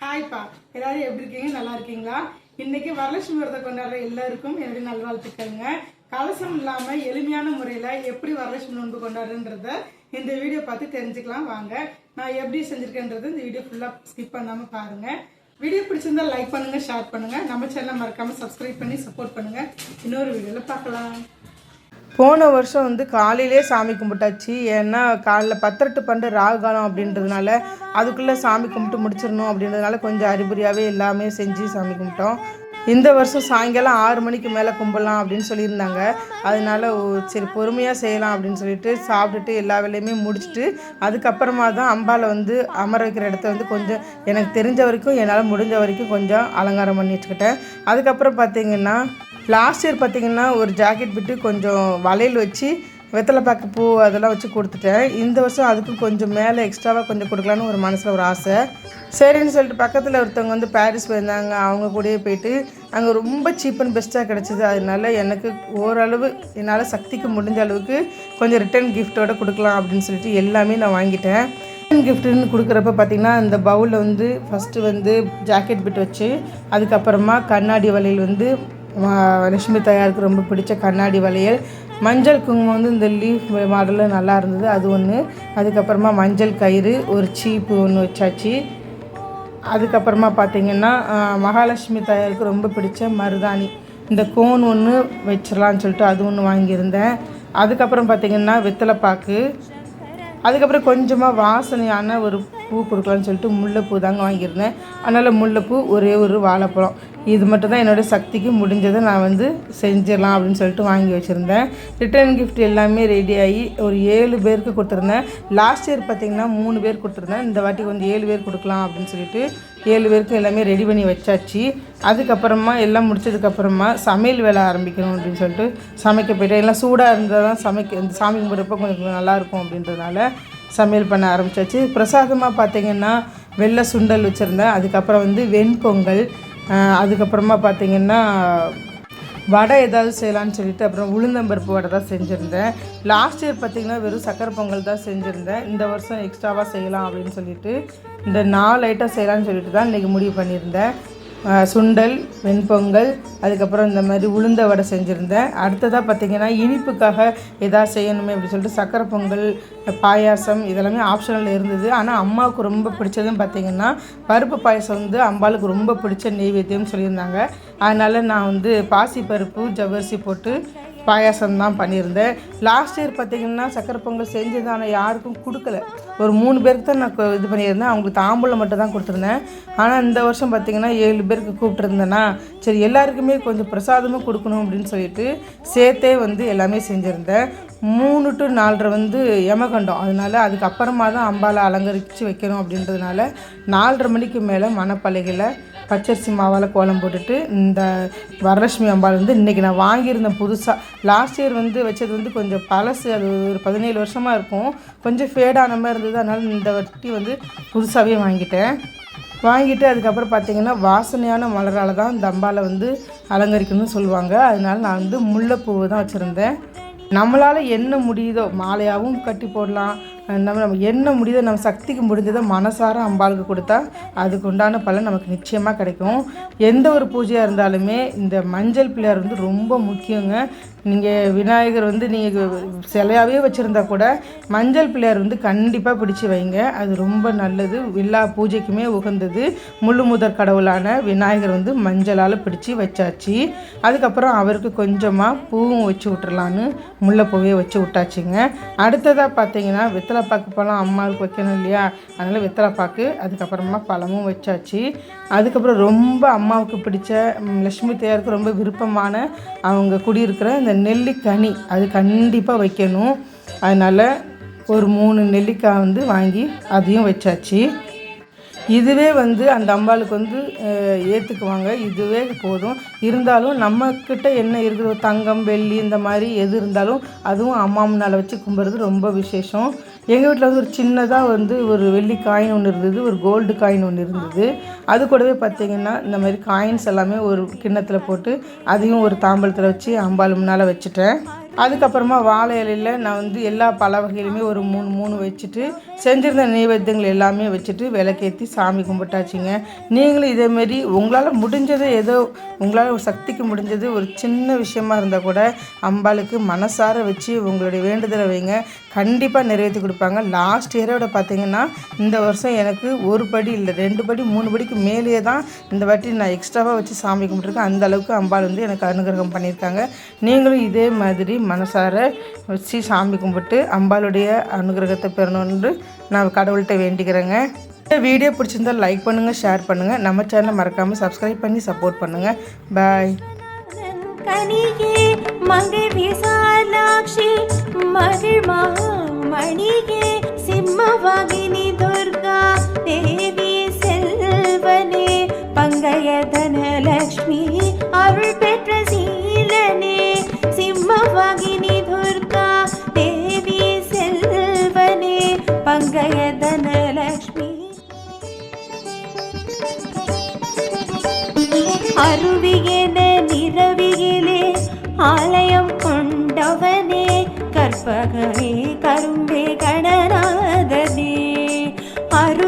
ஹாய்ப்பா. எல்லாரும் எப்படி இருக்கீங்க? நல்லா இருக்கீங்களா? இன்னைக்கு வரலட்சுமி விரதம் கொண்டாடுற எல்லாருக்கும் என்னுடைய நல்வாழ்த்துக்கள்ங்க. கலசம் இல்லாம எளிமையான முறையில எப்படி வரலட்சுமி நோன்பு கொண்டாடுறன்றத இந்த வீடியோ பார்த்து தெரிஞ்சுக்கலாம். வாங்க நான் எப்படி செஞ்சிருக்கேன்றது இந்த வீடியோ ஃபுல்லா ஸ்கிப் பண்ணாம பாருங்க. வீடியோ பிடிச்சிருந்தா லைக் பண்ணுங்க ஷேர் பண்ணுங்க. நம்ம சேனலை மறக்காம சப்ஸ்கிரைப் பண்ணி சப்போர்ட் பண்ணுங்க. இன்னொரு வீடியோல பார்க்கலாம். போன வருஷம் வந்து காலையிலே சாமி கும்பிட்டாச்சு. ஏன்னா காலைல பத்திரட்டு பண்டு ராகு காலம் அப்படின்றதுனால அதுக்குள்ளே சாமி கும்பிட்டு முடிச்சிடணும் அப்படின்றதுனால கொஞ்சம் அறிகுறியாகவே எல்லாமே செஞ்சு சாமி கும்பிட்டோம். இந்த வருஷம் சாயங்காலம் ஆறு மணிக்கு மேலே கும்பிடலாம் அப்படின்னு சொல்லியிருந்தாங்க. அதனால சரி பொறுமையாக செய்யலாம் அப்படின்னு சொல்லிட்டு சாப்பிட்டுட்டு எல்லா வேலையுமே முடிச்சுட்டு அதுக்கப்புறமா தான் அம்பாவை வந்து அமர வைக்கிற இடத்த வந்து கொஞ்சம் எனக்கு தெரிஞ்ச வரைக்கும் என்னால் முடிஞ்ச வரைக்கும் கொஞ்சம் அலங்காரம் பண்ணி வச்சுக்கிட்டேன். அதுக்கப்புறம் பார்த்தீங்கன்னா லாஸ்ட் இயர் பார்த்திங்கன்னா ஒரு ஜாக்கெட் விட்டு கொஞ்சம் வளையல் வச்சு வெத்தலைப்பாக்கு பூ அதெல்லாம் வச்சு கொடுத்துட்டேன். இந்த வருஷம் அதுக்கு கொஞ்சம் மேலே எக்ஸ்ட்ராவாக கொஞ்சம் கொடுக்கலான்னு ஒரு மனசில் ஒரு ஆசை. சரின்னு சொல்லிட்டு பக்கத்தில் ஒருத்தவங்க வந்து பாரிஸ் போயிருந்தாங்க. அவங்க கூடயே போயிட்டு அங்கே ரொம்ப சீப் அண்ட் பெஸ்ட்டாக கிடச்சிது. அதனால எனக்கு ஓரளவு என்னால் சக்திக்கு முடிஞ்ச அளவுக்கு கொஞ்சம் ரிட்டர்ன் கிஃப்ட்டோட கொடுக்கலாம் அப்படின்னு சொல்லிட்டு எல்லாமே நான் வாங்கிட்டேன். ரிட்டர்ன் கிஃப்ட்டுன்னு கொடுக்குறப்ப பார்த்தீங்கன்னா இந்த பவுலில் வந்து ஃபஸ்ட்டு வந்து ஜாக்கெட் பிட் வச்சு அதுக்கப்புறமா கண்ணாடி வளையல் வந்து லட்சுமி தாயாருக்கு ரொம்ப பிடிச்ச கண்ணாடி வளையல். மஞ்சள் குங்குமம் வந்து இந்த லீஃப் மாடலில் நல்லா இருந்தது. அது ஒன்று அதுக்கப்புறமா மஞ்சள் கயிறு ஒரு சீப்பு ஒன்று வச்சாச்சு. அதுக்கப்புறமா பார்த்தீங்கன்னா மகாலட்சுமி தாயாருக்கு ரொம்ப பிடிச்ச மருதாணி. இந்த கோன் ஒன்று வச்சிடலான்னு சொல்லிட்டு அது ஒன்று வாங்கியிருந்தேன். அதுக்கப்புறம் பார்த்தீங்கன்னா வெத்தலைப்பாக்கு. அதுக்கப்புறம் கொஞ்சமாக வாசனையான ஒரு பூ கொடுக்கலான்னு சொல்லிட்டு முல்லைப்பூ தாங்க வாங்கியிருந்தேன். அதனால் முல்லைப்பூ ஒரே ஒரு வாழைப்பழம். இது மட்டும் தான் என்னோடய சக்திக்கு முடிஞ்சதை நான் வந்து செஞ்சிடலாம் அப்படின்னு சொல்லிட்டு வாங்கி வச்சுருந்தேன். ரிட்டர்ன் கிஃப்ட் எல்லாமே ரெடி ஆகி ஒரு ஏழு பேருக்கு கொடுத்துருந்தேன். லாஸ்ட் இயர் பார்த்திங்கன்னா மூணு பேர் கொடுத்துருந்தேன். இந்த வாட்டி கொஞ்சம் ஏழு பேர் கொடுக்கலாம் அப்படின்னு சொல்லிட்டு ஏழு பேருக்கு எல்லாமே ரெடி பண்ணி வச்சாச்சு. அதுக்கப்புறமா எல்லாம் முடிச்சதுக்கப்புறமா சமையல் வேலை ஆரம்பிக்கணும் அப்படின்னு சொல்லிட்டு சமைக்க போயிட்டேன். எல்லாம் சூடாக இருந்தால் தான் சமைக்க இந்த சாமி கும்பிட்றப்ப கொஞ்சம் நல்லாயிருக்கும் அப்படின்றதுனால சமையல் பண்ண ஆரம்பிச்சாச்சு. பிரசாதமாக பார்த்திங்கன்னா வெள்ளை சுண்டல் வச்சுருந்தேன். அதுக்கப்புறம் வந்து வெண்பொங்கல் அதுக்கப்புறமா பார்த்திங்கன்னா வடை ஏதாவது செய்யலான்னு சொல்லிட்டு அப்புறம் உளுந்தம்பருப்பு வடை தான் செஞ்சுருந்தேன். லாஸ்ட் இயர் பார்த்திங்கன்னா வெறும் சக்கரை பொங்கல் தான் செஞ்சுருந்தேன். இந்த வருஷம் எக்ஸ்ட்ராவாக செய்யலாம் அப்படின்னு சொல்லிட்டு இந்த நாலு ஐட்டம் செய்யலான்னு சொல்லிட்டு தான் இன்றைக்கி முடிவு பண்ணியிருந்தேன். சுண்டல் வெண்பொங்கல் அதுக்கப்புறம் இந்த மாதிரி உளுந்த வடை செஞ்சுருந்தேன். அடுத்ததாக பார்த்திங்கன்னா இனிப்புக்காக எதாவது செய்யணுமே அப்படின்னு சொல்லிட்டு சக்கரை பொங்கல் பாயாசம் இதெல்லாமே ஆப்ஷனல் இருந்தது. ஆனால் அம்மாவுக்கு ரொம்ப பிடிச்சதுன்னு பார்த்திங்கன்னா பருப்பு பாயாசம் வந்து அம்பாளுக்கு ரொம்ப பிடிச்ச நெய்வேத்தியம்னு சொல்லியிருந்தாங்க. அதனால் நான் வந்து பாசி பருப்பு ஜவ்வரிசி போட்டு பாயாசம் தான் பண்ணியிருந்தேன். லாஸ்ட் இயர் பார்த்தீங்கன்னா சக்கரை பொங்கல் செஞ்சது ஆனால் யாருக்கும் கொடுக்கல. ஒரு மூணு பேருக்கு தான் நான் இது பண்ணியிருந்தேன். அவங்களுக்கு தாம்பூலம் மட்டும் தான் கொடுத்துருந்தேன். ஆனால் இந்த வருஷம் பார்த்தீங்கன்னா ஏழு பேருக்கு கூப்பிட்டுருந்தேன்னா சரி எல்லாருக்குமே கொஞ்சம் பிரசாதமும் கொடுக்கணும் அப்படின்னு சொல்லிட்டு சேர்த்தே வந்து எல்லாமே செஞ்சுருந்தேன். மூணு டு நாலரை வந்து யமகண்டம். அதனால அதுக்கப்புறமா தான் அம்பாலை அலங்கரித்து வைக்கணும் அப்படின்றதுனால நாலரை மணிக்கு மேலே மணப்பலைகளை பச்சரிசி மாவால் கோலம் போட்டுட்டு இந்த வரலட்சுமி அம்பாள் வந்து இன்றைக்கி நான் வாங்கியிருந்தேன் புதுசாக லாஸ்ட் இயர் வந்து வச்சது வந்து கொஞ்சம் பழசு அது ஒரு பதினேழு வருஷமாக இருக்கும். கொஞ்சம் ஃபேடான மாதிரி இருந்தது அதனால் இந்த வட்டி வந்து புதுசாகவே வாங்கிட்டேன். வாங்கிட்டு அதுக்கப்புறம் பார்த்தீங்கன்னா வாசனையான மலரால் தான் இந்த அம்பாவை வந்து அலங்கரிக்கணும்னு சொல்லுவாங்க. அதனால் நான் வந்து முல்லைப்பூவை தான் வச்சுருந்தேன். நம்மளால் என்ன முடியுதோ மாலையாகவும் கட்டி போடலாம் நம்ம நம்ம என்ன முடியுதோ நம்ம சக்திக்கு முடிஞ்சதை மனசார அம்பாளுக்கு கொடுத்தா அதுக்கு உண்டான பலன் நமக்கு நிச்சயமாக கிடைக்கும். எந்த ஒரு பூஜையாக இருந்தாலுமே இந்த மஞ்சள் பிள்ளையார் வந்து ரொம்ப முக்கியங்க. நீங்கள் விநாயகர் வந்து நீங்கள் சிலையாகவே வச்சுருந்தா கூட மஞ்சள் பிள்ளையார் வந்து கண்டிப்பாக பிடிச்சி வைங்க. அது ரொம்ப நல்லது. எல்லா பூஜைக்குமே உகந்தது. முழு முதற் கடவுளான விநாயகர் வந்து மஞ்சளால் பிடிச்சி வச்சாச்சு. அதுக்கப்புறம் அவருக்கு கொஞ்சமாக பூவும் வச்சு விட்டுறலான்னு முல்லைப்பூவே வச்சு விட்டாச்சுங்க. அடுத்ததாக பார்த்தீங்கன்னா வெத்தலைப்பாக்கு பழம் அம்மாவுக்கு வைக்கணும் இல்லையா? அதனால் வெத்தலைப்பாக்கு அதுக்கப்புறமா பழமும் வச்சாச்சு. அதுக்கப்புறம் ரொம்ப அம்மாவுக்கு பிடிச்ச லக்ஷ்மி லட்சுமி தேருக்கு ரொம்ப விருப்பமான அவங்க குடியிருக்கிற இந்த நெல்லிக்கனி அது கண்டிப்பாக வைக்கணும். அதனால் ஒரு மூணு நெல்லிக்காய் வந்து வாங்கி அதையும் வச்சாச்சு. இதுவே வந்து அந்த அம்பாளுக்கு வந்து ஏற்றுக்குவாங்க இதுவே போதும். இருந்தாலும் நம்மக்கிட்ட என்ன இருக்குது தங்கம் வெள்ளி இந்த மாதிரி எது இருந்தாலும் அதுவும் அம்மா முன்னால் வச்சு கும்பிட்றது ரொம்ப விசேஷம். எங்கள் வீட்டில் வந்து ஒரு சின்னதாக வந்து ஒரு வெள்ளி காயின் ஒன்று இருந்தது. ஒரு கோல்டு காயின் ஒன்று இருந்தது. அது கூடவே பார்த்திங்கன்னா இந்த மாதிரி காயின்ஸ் எல்லாமே ஒரு கிண்ணத்தில் போட்டு அதையும் ஒரு தாம்பலத்தில் வச்சு அம்பாள் முன்னால் வச்சுட்டேன். அதுக்கப்புறமா வாழை இலையில் நான் வந்து எல்லா பல வகையிலுமே ஒரு மூணு மூணு வச்சுட்டு செஞ்சிருந்த நைவேத்தியங்கள் எல்லாமே வச்சுட்டு விளக்கேற்றி சாமி கும்பிட்டாச்சுங்க. நீங்களும் இதேமாரி உங்களால் முடிஞ்சதை ஏதோ உங்களால் சக்திக்கு முடிஞ்சது ஒரு சின்ன விஷயமா இருந்தால் கூட அம்பாளுக்கு மனசார வச்சு உங்களுடைய வேண்டுதலை வைங்க. கண்டிப்பாக நிறைவேற்றி கொடுப்பாங்க. லாஸ்ட் இயரோட பார்த்தீங்கன்னா இந்த வருஷம் எனக்கு ஒரு படி இல்லை ரெண்டு படி மூணு படிக்கு மேலேயே தான் இந்த வாட்டி நான் எக்ஸ்ட்ராவாக வச்சு சாமி கும்பிட்ருக்கேன் அந்த அளவுக்கு அம்பாள் வந்து எனக்கு அனுகிரகம் பண்ணியிருக்காங்க. நீங்களும் இதே மாதிரி மனசார வச்சு சாமி கும்பிட்டு அம்பாளுடைய அனுகிரகத்தை பெறணும்னு நான் கடவுள்கிட்ட வேண்டிக்கிறேங்க. இந்த வீடியோ பிடிச்சிருந்தா லைக் பண்ணுங்கள் ஷேர் பண்ணுங்கள் நம்ம சேனலை மறக்காமல் சப்ஸ்கிரைப் பண்ணி சப்போர்ட் பண்ணுங்கள் பாய் கனியே மங்கை விசாலாட்சி மகிழ் மணியே சிம்மவாகினி துர்கா தேவி செல்வனே பங்கைய தனலக்ஷ்மி அருள் அருவியென நிறவியிலே ஆலயம் கொண்டவனே கற்பகமே கரும்பே கணநாதனே. அரு